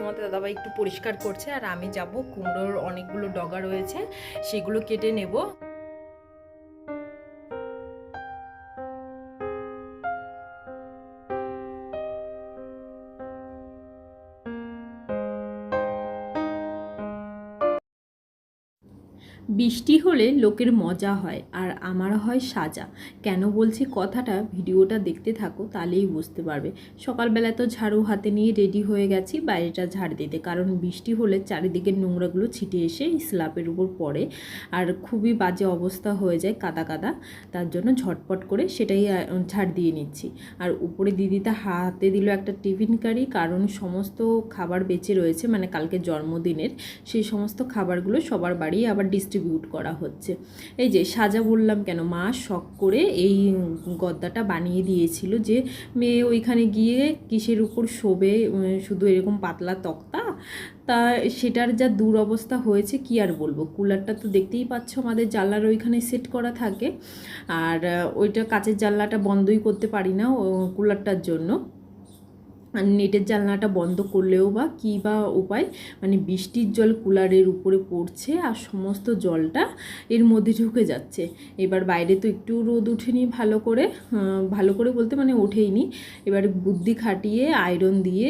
তোমাদের দাদাভাই একটু পরিষ্কার করছে, আর আমি যাব কুমড়োর অনেকগুলো ডগা রয়েছে, সেগুলো কেটে নেব। বৃষ্টি হলে লোকের মজা হয়, আর আমার হয় সাজা। কেন বলছি কথাটা? ভিডিওটা দেখতে থাকো, তাহলেই বুঝতে পারবে। সকালবেলা তো ঝাড়ু হাতে নিয়ে রেডি হয়ে গেছি, বাইরেটা ঝাড় দিতে। কারণ বৃষ্টি হলে চারিদিকের নোংরাগুলো ছিটে এসে স্ল্যাপের উপর পড়ে। আর খুবই বাজে অবস্থা হয়ে যায় কাদা কাদা। তার জন্য ঝটপট করে সেটাই ঝাড় দিয়ে নিচ্ছি। আর উপরে দিদিটা হাতে দিল একটা টিফিন কারি, কারণ সমস্ত খাবার বেঁচে রয়েছে মানে কালকে জন্মদিনের। সেই সমস্ত খাবারগুলো সবার বাড়ি আবার ডিস্ট্রিবিউট করা হচ্ছে। এই যে সাজা বললাম কেন? মা শখ করে এই গদ্দাটা বানিয়ে দিয়েছিল যে, মেয়ে ওইখানে গিয়ে কিসের উপর শোবে শুধু এরকম পাতলা তক্তা? তা সেটার যা দুরবস্থা হয়েছে কি আর বলব? কুলারটা তো দেখতেই পাচ্ছ আমাদের জানলার ওইখানে সেট করা থাকে। আর ওইটা কাচের জানলাটা বন্ধই করতে পারি না কুলারটার জন্য। নেটের জানলাটা বন্ধ করলেও বা কী বা উপায়? মানে বৃষ্টির জল কুলারের উপরে পড়ছে আর সমস্ত জলটা এর মধ্যে ঢুকে যাচ্ছে। এবার বাইরে তো একটু রোদ উঠেনি ভালো করে ভালো করে বলতে মানে ওঠেইনি। এবার বুদ্ধি খাটিয়ে আয়রন দিয়ে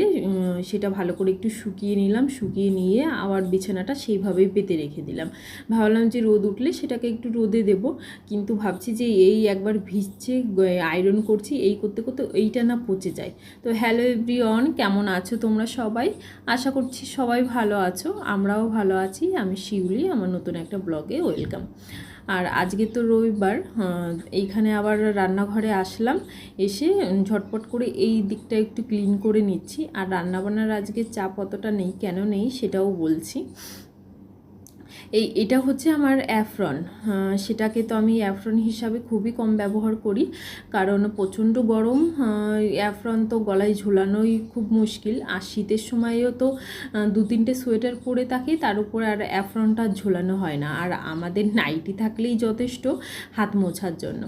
সেটা ভালো করে একটু শুকিয়ে নিলাম, শুকিয়ে নিয়ে আবার বিছানাটা সেইভাবেই পেতে রেখে দিলাম। ভাবলাম যে রোদ উঠলে সেটাকে একটু রোদে দেব, কিন্তু ভাবছি যে এই একবার ভিজছে, আয়রন করছি, এই করতে করতে এইটা না পচে যায়। তো হ্যালো এভরিওয়ান, কেমন আছো তোমরা সবাই? আশা করছি সবাই ভালো আছো, আমরাও ভালো আছি। আমি শিউলি, আমার নতুন একটা ব্লগে ওয়েলকাম। আর আজকে তো রবিবার এইখানে আবার রান্নাঘরে আসলাম, এসে ঝটপট করে এই দিকটা একটু ক্লিন করে নিচ্ছি। আর রান্নাবান্নার আজকে চাপ অতটা নেই, কেন নেই সেটাও বলছি। এই, এটা হচ্ছে আমার অ্যাফ্রন। সেটাকে তো আমি অ্যাফ্রন হিসাবে খুবই কম ব্যবহার করি। কারণ প্রচণ্ড গরম অ্যাফ্রন তো গলায় ঝোলানোই খুব মুশকিল। আর শীতের সময়ও তো দু তিনটে সোয়েটার পরে থাকি, তার উপর আর অ্যাফ্রনটা ঝোলানো হয় না। আর আমাদের নাইটি থাকলেই যথেষ্ট হাত মোছার জন্য।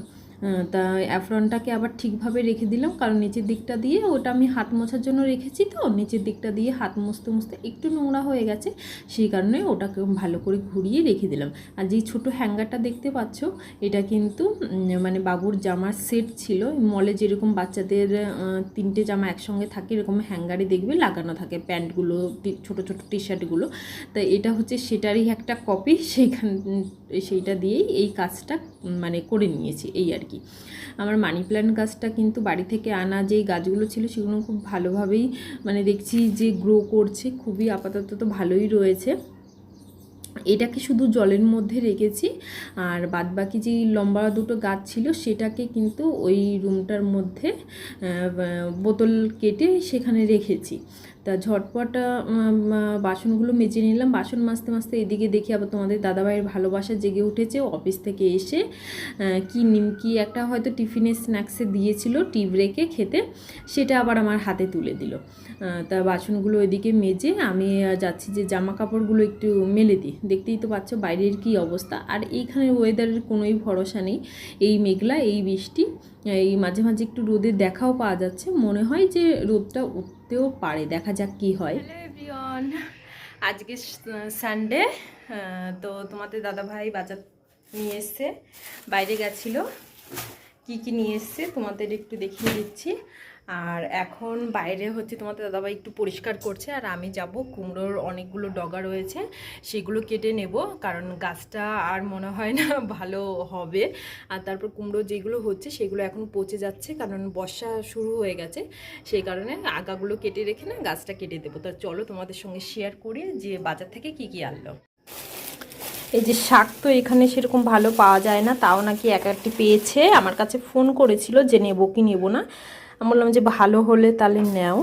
তা অ্যাফ্রনটাকে আবার ঠিকভাবে রেখে দিলাম, কারণ নিচের দিকটা দিয়ে ওটা আমি হাত মোছার জন্য রেখেছি তো, নিচের দিকটা দিয়ে হাত মুছতে মুছতে একটু নোংরা হয়ে গেছে, সেই কারণে ওটাকে ভালো করে ঘুরিয়ে রেখে দিলাম। আর যেই ছোটো হ্যাঙ্গারটা দেখতে পাচ্ছ, এটা কিন্তু মানে বাবুর জামার সেট ছিল মলে যেরকম বাচ্চাদের তিনটে জামা একসঙ্গে থাকে, এরকম হ্যাঙ্গারে দেখবে, লাগানো থাকে প্যান্টগুলো ছোটো ছোটো টি শার্টগুলো তা এটা হচ্ছে সেটারই একটা কপি সেইখান, সেইটা দিয়েই এই কাজটা মানে করে নিয়েছি, এই আর কি। আমার মানি প্ল্যান্ট গাছটা কিন্তু বাড়ি থেকে আনা যেই গাছগুলো ছিল সেগুলো খুব ভালোভাবেই মানে দেখছি যে গ্রো করছে, খুবই আপাতত তো ভালোই রয়েছে। এটাকে শুধু জলের মধ্যে রেখেছি, আর বাদবাকি যে লম্বা দুটো গাছ ছিল সেটাকে কিন্তু ওই রুমটার মধ্যে বোতল কেটে সেখানে রেখেছি। তা ঝটপট বাসনগুলো মেজে নিলাম। বাসন মাজতে মাজতে এদিকে দেখি আবার তোমাদের দাদাভাইয়ের ভালোবাসা জেগে উঠেছে। অফিস থেকে এসে কি নিমকি একটা হয়তো টিফিনের স্ন্যাক্সে দিয়েছিল টি ব্রেকে খেতে, সেটা আবার আমার হাতে তুলে দিল। তা বাসনগুলো এদিকে মেজে আমি যাচ্ছি যে জামা কাপড়গুলো একটু মেলে দিই। দেখতেই তো পাচ্ছ বাইরের কি অবস্থা। আর এইখানে ওয়েদারের কোনোই ভরসা নেই। এই মেঘলা, এই বৃষ্টি, এই মাঝে মাঝে একটু রোদের দেখাও পাওয়া যাচ্ছে। মনে হয় যে রোদটা উঠতেও পারে, দেখা যাক কি হয়। আজকে সানডে তো তোমাদের দাদাভাই বাজার নিয়ে এসছে, বাইরে গেছিল। কি কি নিয়ে এসছে তোমাদের একটু দেখিয়ে দিচ্ছি। আর এখন বাইরে হচ্ছে তোমাদের দাদাভাই একটু পরিষ্কার করছে, আর আমি যাব কুমড়োর অনেকগুলো ডগা রয়েছে, সেগুলো কেটে নেব, কারণ গাছটা আর মনে হয় না ভালো হবে। আর তারপর কুমড়ো যেগুলো হচ্ছে সেগুলো এখন পচে যাচ্ছে, কারণ বর্ষা শুরু হয়ে গেছে, সেই কারণে আগাগুলো কেটে রেখে না গাছটা কেটে দেবো। তা চলো তোমাদের সঙ্গে শেয়ার করি যে বাজার থেকে কি কি আনলো। এই যে শাক তো এখানে সেরকম ভালো পাওয়া যায় না তাও নাকি এক একটি পেয়েছে। আমার কাছে ফোন করেছিল যে নেব কি নেব না। আমি বললাম যে ভালো হলে তাহলে নেও।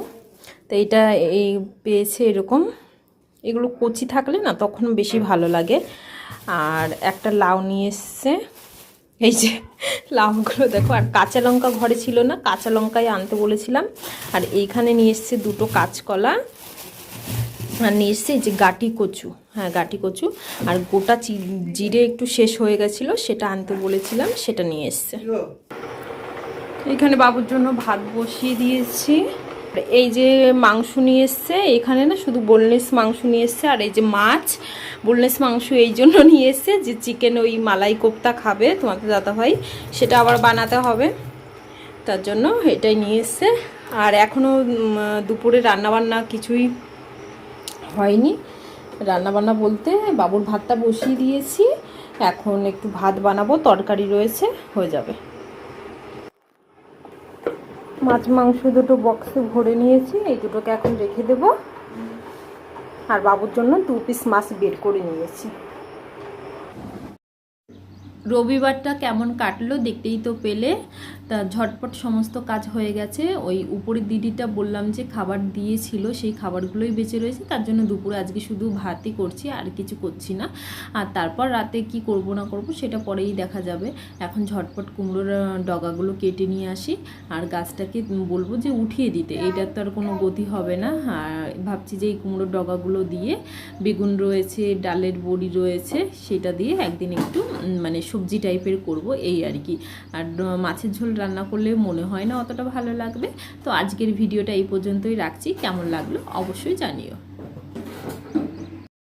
তো এটা এই পেয়েছে এরকম। এগুলো কচি থাকলে না তখন বেশি ভালো লাগে। আর একটা লাউ নিয়ে এসছে। এই যে লাউগুলো দেখো আর কাঁচা লঙ্কা ঘরে ছিল না কাঁচা লঙ্কাই আনতে বলেছিলাম। আর এইখানে নিয়ে এসছে দুটো কাঁচকলা। আর নিয়ে এসছে এই যে গাটি কচু। হ্যাঁ গাটি কচু। আর গোটা চি- জিরে একটু শেষ হয়ে গেছিল সেটা আনতে বলেছিলাম সেটা নিয়ে এসছে। এখানে বাবুর জন্য ভাত বসিয়ে দিয়েছি। এই যে মাংস নিয়ে এসছে এখানে না শুধু বোনলেস মাংস নিয়ে এসছে আর এই যে মাছ বোনলেস মাংস এই জন্য নিয়ে এসছে যে চিকেন ওই মালাই কোপ্তা খাবে তোমাকে দাদা ভাই সেটা আবার বানাতে হবে। তার জন্য এটাই নিয়ে এসছে। আর এখনও দুপুরে রান্নাবান্না কিছুই হয়নি। রান্নাবান্না বলতে বাবুর ভাতটা বসিয়ে দিয়েছি। এখন একটু ভাত বানাবো, তরকারি রয়েছে, হয়ে যাবে। মাছ মাংস দুটো বক্সে ভরে নিয়েছি, এই দুটোকে এখন রেখে দেব। আর বাবুর জন্য দু পিস মাছ বের করে নিয়েছি। রবিবারটা কেমন কাটলো দেখতেই তো পেলে। তা ঝটপট সমস্ত কাজ হয়ে গেছে। ওই উপরের দিদিটা বললাম যে খাবার দিয়েছিল, সেই খাবারগুলোই বেঁচে রয়েছে। তার জন্য দুপুরে আজকে শুধু ভাতই করছি, আর কিছু করছি না। আর তারপর রাতে কি করব না করব সেটা পরেই দেখা যাবে। এখন ঝটপট কুমড়োর ডগাগুলো কেটে নিয়ে আসি। আর গাছটাকে বলব যে উঠিয়ে দিতে। এইটার তো আর কোনো গতি হবে না। আর ভাবছি যে এই কুমড়োর ডগাগুলো দিয়ে বেগুন রয়েছে, ডালের বড়ি রয়েছে, সেটা দিয়ে একদিন একটু মানে সবজি টাইপের করব। এই আর কি। আর মাছের ঝোল রান্না করলে মনে হয় না অতটা ভালো লাগবে। তো আজকের ভিডিওটা এই পর্যন্তই রাখছি। কেমন লাগল অবশ্যই জানিও।